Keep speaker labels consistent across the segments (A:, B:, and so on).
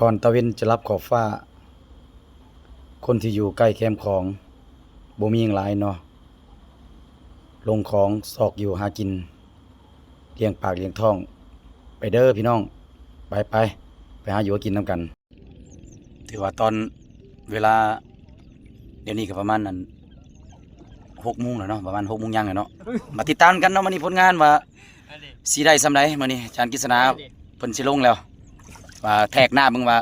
A: ก่อนตะเวนจะรับขอบฟ้า คนที่อยู่ใกล้แคมป์ของบ่มีหยังหลายเนาะลงของซอกอยู่หากินเลี้ยงปากเลี้ยงท้อง ไปเด้อพี่น้อง ไปไปไปหาอยู่หากินนํกัน ถือว่าตอนเวลา เดี๋ยวนี้ก็ประมาณนั้นหกโมงแล้วเนาะประมาณหกโมงยังแล้วเนาะมาติดตามกันเนาะมื้อนี้ผลงานว่าสีได้ซำใดมื้อนี้อาจารย์กฤษณาเพิ่นสิลงแล้ว ว่าแทกหน้ามึงว่า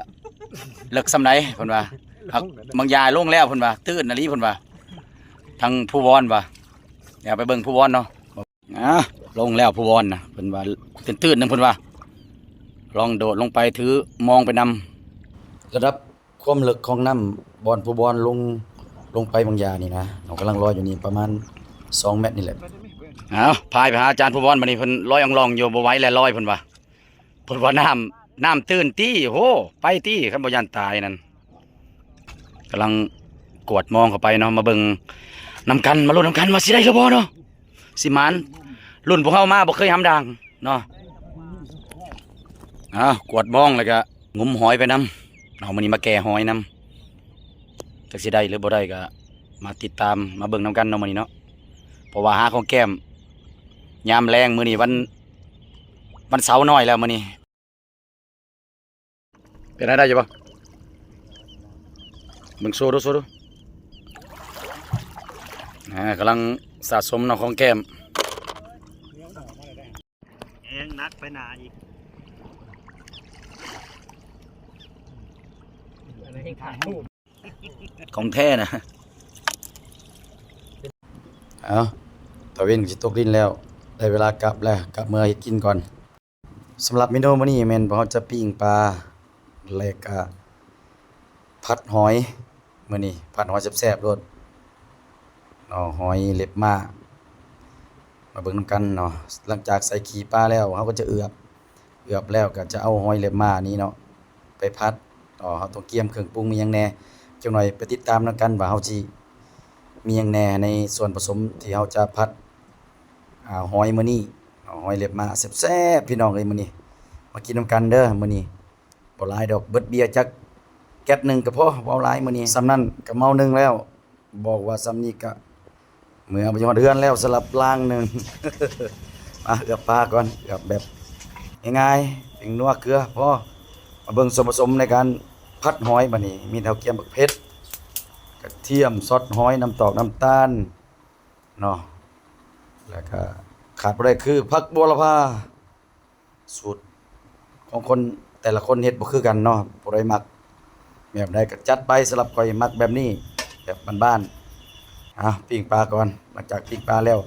A: เลิกซำใดเพิ่นว่าเอาบางยาลงแล้วเพิ่นว่าตื่นนาลีเพิ่นว่าทางผู้วอนว่าเดี๋ยวไปเบิ่งผู้วอนเนาะอะลงแล้วผู้วอนนะเพิ่นว่าตื่นๆนึงเพิ่นว่า ลองโดดลงไปถือมองไปนำระดับความลึกของน้ำบอลผู้บอลลงลงไปบางยานี่นะเรากำลังลอยอยู่นี่ประมาณ2เมตรนี่แหละเอาพายไปหาอาจารย์ผู้บอลมานี่เพิ่นลอยอ่องๆอยู่บ่ไหวแล้วลอยเพิ่นว่าเพิ่นว่าน้ำ น้ำตื้นตี้โหไปตี้คันบยันตายนั่นกำลังกวดมองเข้าไปเนาะมาเบิงนำกันมาลุ้นนำกันว่าสิได้หรือบ่เนาะสิมานรุ่นพวกเฮามาบ่เคยหำดังเนาะอ้าวกวดบ้องแล้วก็งมหอยไปน้ำเอามันนี้มาแก่หอยน้ำจักสิได้หรือบ่ได้ก็มาติดตามมาเบิงนํกันเนาะมื้อนี้เนาะเพราะว่าหาของแก้มยามแรงมือนี้วันวันเสาร์น้อยแล้วมือนี้ เป็นได้ได้อยู่บ่เบิ่งโซดูโซดูอ่ากำลังสะสมเนาะของแก้ม
B: เองนักไปหนาอีกอันนี้ถ่ายรูป
A: ของแท้นะเอาตะเวนก็สิตกดินแล้ว ได้เวลากลับแล้ว กลับเมื่อเฮ็ดกินก่อนสำหรับเมนูมื้อนี้แม่นบ่เราจะปิ้งปลา แล้วก็ผัดหอยมื้อนี้ผัดหอยแซ่บๆโลดเนาะหอยเล็บมามาเบิ่งนำกันเนาะหลังจากใส่ขี้ปลาแล้วเราก็จะเอือบเอือบแล้วก็จะเอาหอยเล็บมานี้เนาะไปผัดอ๋อเราต้องเตรียมเครื่องปรุงมีหยังแน่จังหน่อยไปติดตามนำกันว่าเฮาสิมีหยังแน่ในส่วนผสมที่เฮาจะผัดอ่าหอยมื้อนี้หอยเล็บมาแซ่บๆพี่น้องเอ้ยมื้อนี้มากินนำกันเด้อมื้อนี้ บ่หลายดอกเบิดเบียร์จักแก๊สหนึงก็พอบ่เอาหลายมื้อนี้ซ้ำนั้นก็เมาหนึงแล้ว บอกว่าซ้ำนี้ก็เมื่อบ่ยอดเฮือนแล้วสลับล่างหนึงมาเอือบปลาก่อนเอือบแบบง่ายๆเป็นนัวเกลือพอมาเบิ่งส่วนผสมในการพัดหอยบัดนี้ มีเท่าเกียมบักเพชรกระเทียมซอสหอยน้ำตอกน้ำตาลเนาะแล้วก็ขาดบ่ได้คือผักบัวละพาสูตรของคน แต่ละคนเฮ็ดบ่คือกันเนาะบ่ได้มักแบบใดก็จัดไปสำหรับข่อยมักแบบนี้แบบบ้านๆอะปิ้งปลาก่อนหลังจากปิ้งปลาแล้ว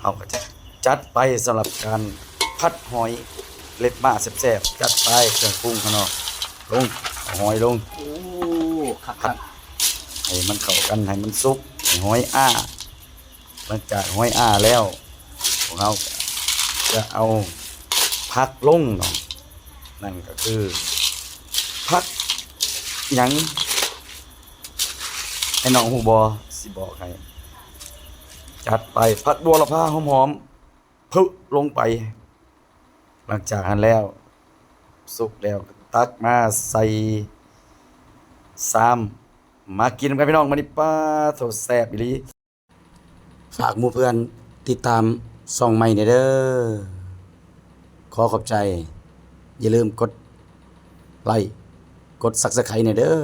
A: เฮาก็จะจัดไปสำหรับการพัดหอยเล็บมาแซ่บๆจัดไปเครื่องปรุงข้างนอกลงเอาหอยลง
B: โอ้ขัด
A: ผัดให้มันเข้ากันให้มันสุกให้หอยอ้าหลังจากหอยอ้าแล้วพวกเราจะเอาพักลงเนาะ นั่นก็คือพักยังให้น้องหูบอสิบอกให้จัดไปพักบัวละพาหอมๆพึ่ลงไป หลังจากนั้นแล้ว สุกแล้วตักมาใส่ซ้ำมากินกันพี่น้องมานี่ป้าโถแซ่บอีลีฝากมูเพื่อนติดตามส่องใหม่เด้อขอขอบใจ อย่าลืมกดไลค์กด Subscribe เด้อ